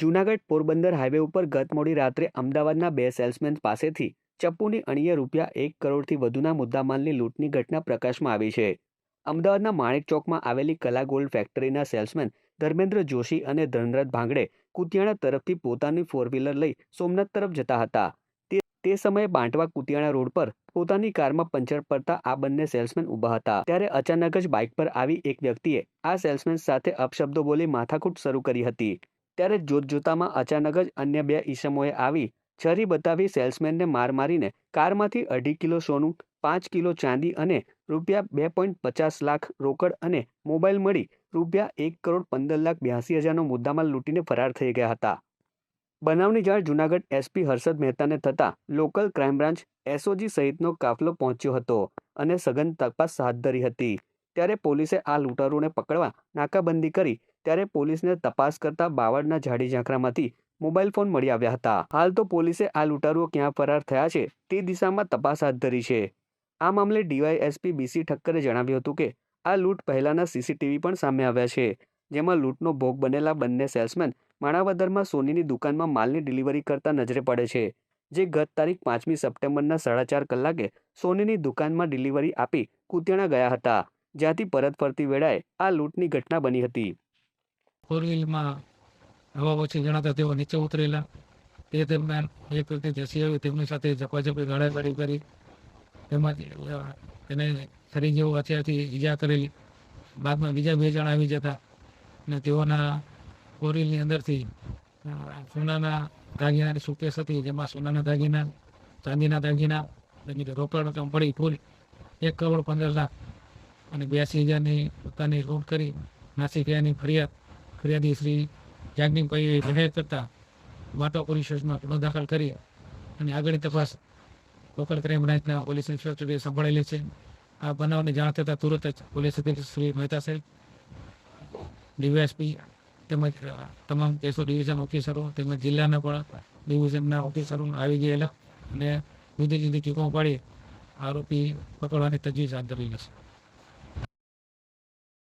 Junagadh Porbandar highway ઉપર ગત મોડી રાત્રે અમદાવાદના બે સેલ્સમેન પાસેથી ચપ્પુની અણીએ રૂપિયા એક કરોડથી વધુના મુદ્દામાલની લૂંટની ઘટના પ્રકાશમાં આવી છે. અમદાવાદના માણેક ચોકમાં આવેલી કલા ગોલ્ડ ફેક્ટરીના સેલ્સમેન ધર્મેન્દ્ર જોશી અને ધનરથ ભાંગડે કુતિયાણા તરફથી પોતાની ફોર વ્હીલર લઈ સોમનાથ તરફ જતા હતા. તે તે સમયે બાંટવા કુતિયાણા રોડ પર પોતાની કારમાં પંચર પડતા આ બંને સેલ્સમેન ઊભા હતા. ત્યારે અચાનક જ બાઇક પર આવી એક વ્યક્તિએ આ સેલ્સમેન સાથે અપશબ્દો બોલી માથાકૂટ શરૂ કરી હતી. ત્યારે જોત જોતામાં અચાનક જ અન્ય બે ઈસમોએ આવી છરી બતાવી સેલ્સમેનને માર મારીને કારમાંથી અઢી કિલો સોનું, પાંચ કિલો ચાંદી અને રૂપિયા બે પોઈન્ટ પચાસ લાખ રોકડ અને મોબાઈલ મળી રૂપિયા એક કરોડ પંદર લાખ બ્યાસી હજારનો મુદ્દામાલ લૂંટીને ફરાર થઈ ગયા હતા. બનાવની જાણ જૂનાગઢ એસપી હર્ષદ મહેતાને થતાં લોકલ ક્રાઇમ બ્રાન્ચ એસઓજી સહિતનો કાફલો પહોંચ્યો હતો અને સઘન તપાસ હાથ ધરી હતી. ત્યારે પોલીસે આ લૂંટારોને પકડવા નાકાબંધી કરી ત્યારે પોલીસને તપાસ કરતા બાવળના ઝાડી ઝાંખરામાંથી મોબાઈલ ફોન મળી આવ્યા હતા. હાલ તો પોલીસે આ લૂંટારુઓ ક્યાં ફરાર થયા છે તે દિશામાં તપાસ હાથ ધરી છે. આ મામલે ડીવાયએસપી બીસી ઠક્કરે જણાવ્યું હતું કે, આ લૂંટ પહેલાના સીસીટીવી પણ સામે આવ્યા છે, જેમાં લૂંટનો ભોગ બનેલા બંને સેલ્સમેન માણાવદરમાં સોનીની દુકાનમાં માલની ડિલિવરી કરતા નજરે પડે છે, જે ગત તારીખ પાંચમી સપ્ટેમ્બરના સાડા ચાર કલાકે સોનીની દુકાનમાં ડિલિવરી આપી કુતિયાણા ગયા હતા, જ્યાંથી પરત ફરતી વેળાએ આ લૂંટની ઘટના બની હતી. ફોર વ્હીલમાં હવા ઓછી જણાતા તેઓ નીચે ઉતરેલા. તે દરમિયાન એક વ્યક્તિ ધસી આવી, તેમની સાથે ઝપાઝપી ગાળાગાળી કરી. તેમજ તેને શરીર જેવું હથિયારથી ઈજા કરેલી. બાદમાં બીજા બે જણા આવી જતા અને તેઓના ફોર અંદરથી સોનાના દાગીનાની સુકેસ હતી, જેમાં સોનાના દાગીના, ચાંદીના દાગીના રોકડ રકમ પડી કુલ એક કરોડ પંદર લાખ અને બ્યાસી હજારની પોતાની લૂંટ કરી. નાસી ફરિયાદ ફરિયાદી શ્રી જાગનીભાઈએ જાહેર કરતા વાટો પોલીસ સ્ટેશનમાં ગુનો દાખલ કરી અને આગળની તપાસ લોકલ ક્રાઇમ બ્રાન્ચના પોલીસ ઇન્સ્પેક્ટરે સંભાળેલી છે. આ બનાવની જાણ થતાં તુરત જ પોલીસ અધિક્ષક શ્રી મહેતા સાહેબ, ડીવાયએસપી તેમજ તમામ કેસો ડિવિઝન ઓફિસરો તેમજ જિલ્લાના પણ ડિવિઝનના ઓફિસરો આવી ગયેલા અને જુદી જુદી ટીમો પાડી આરોપી પકડવાની તજવીજ હાથ ધરી છે.